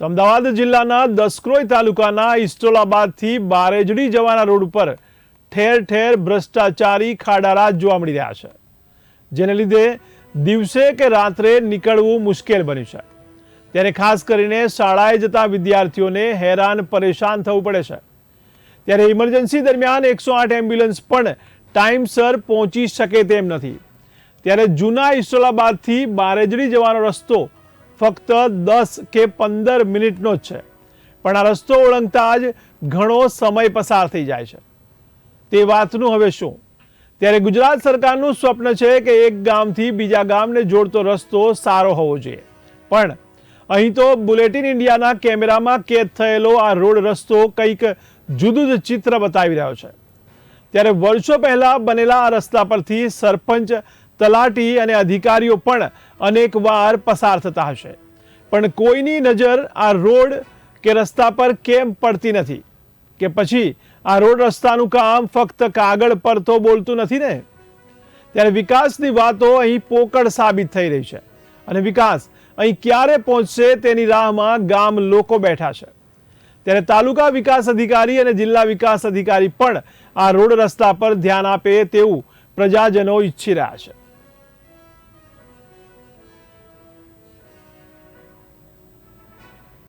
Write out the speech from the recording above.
તો અમદાવાદ જિલ્લાના દસક્રોઈ તાલુકાના ઇસ્ટોલાબાદથી બારેજડી જવાના રોડ ઉપર ઠેર ઠેર ભ્રષ્ટાચારી ખાડારાજ જોવા મળી રહ્યા છે. જેને લીધે દિવસે કે રાત્રે નીકળવું મુશ્કેલ બન્યું છે. ત્યારે ખાસ કરીને શાળાએ જતા વિદ્યાર્થીઓને હેરાન પરેશાન થવું પડે છે. ત્યારે ઇમરજન્સી દરમિયાન એકસો આઠ એમ્બ્યુલન્સ પણ ટાઈમસર પહોંચી શકે તેમ નથી. ત્યારે જૂના ઇસ્ટોલાબાદથી બારેજડી જવાનો રસ્તો ફક્ત દસ કે પંદર મિનિટનો જ છે. પણ આ રસ્તો ઓળંગતા જ ઘણો સમય પસાર થઈ જાય છે. તે વાતનું હવે શું? ત્યારે ગુજરાત સરકારનું સ્વપ્ન છે કે એક ગામથી બીજા ગામને જોડતો રસ્તો સારો હોવો જોઈએ. પણ અહીં તો બુલેટિન ઇન્ડિયાના કેમેરામાં કેદ થયેલો આ રોડ રસ્તો કંઈક જુદું જ ચિત્ર બતાવી રહ્યો છે. ત્યારે વર્ષો પહેલા બનેલા આ રસ્તા પરથી સરપંચ તલાટી અને અધિકારીઓ પણ અનેકવાર પસાર થતા હશે. પણ કોઈની નજર આ રોડ કે રસ્તા પર કેમ પડતી નથી? કે પછી આ રોડ રસ્તાનું કામ ફક્ત કાગળ પર તો બોલતું નથી ને? ત્યારે વિકાસની વાતો અહીં પોકળ સાબિત થઈ રહી છે અને વિકાસ અહીં ક્યારે પહોંચશે તેની રાહમાં ગામ લોકો બેઠા છે. ત્યારે તાલુકા વિકાસ અધિકારી અને જિલ્લા વિકાસ અધિકારી પણ આ રોડ રસ્તા પર ધ્યાન આપે તેવું પ્રજાજનો ઈચ્છી રહ્યા છે.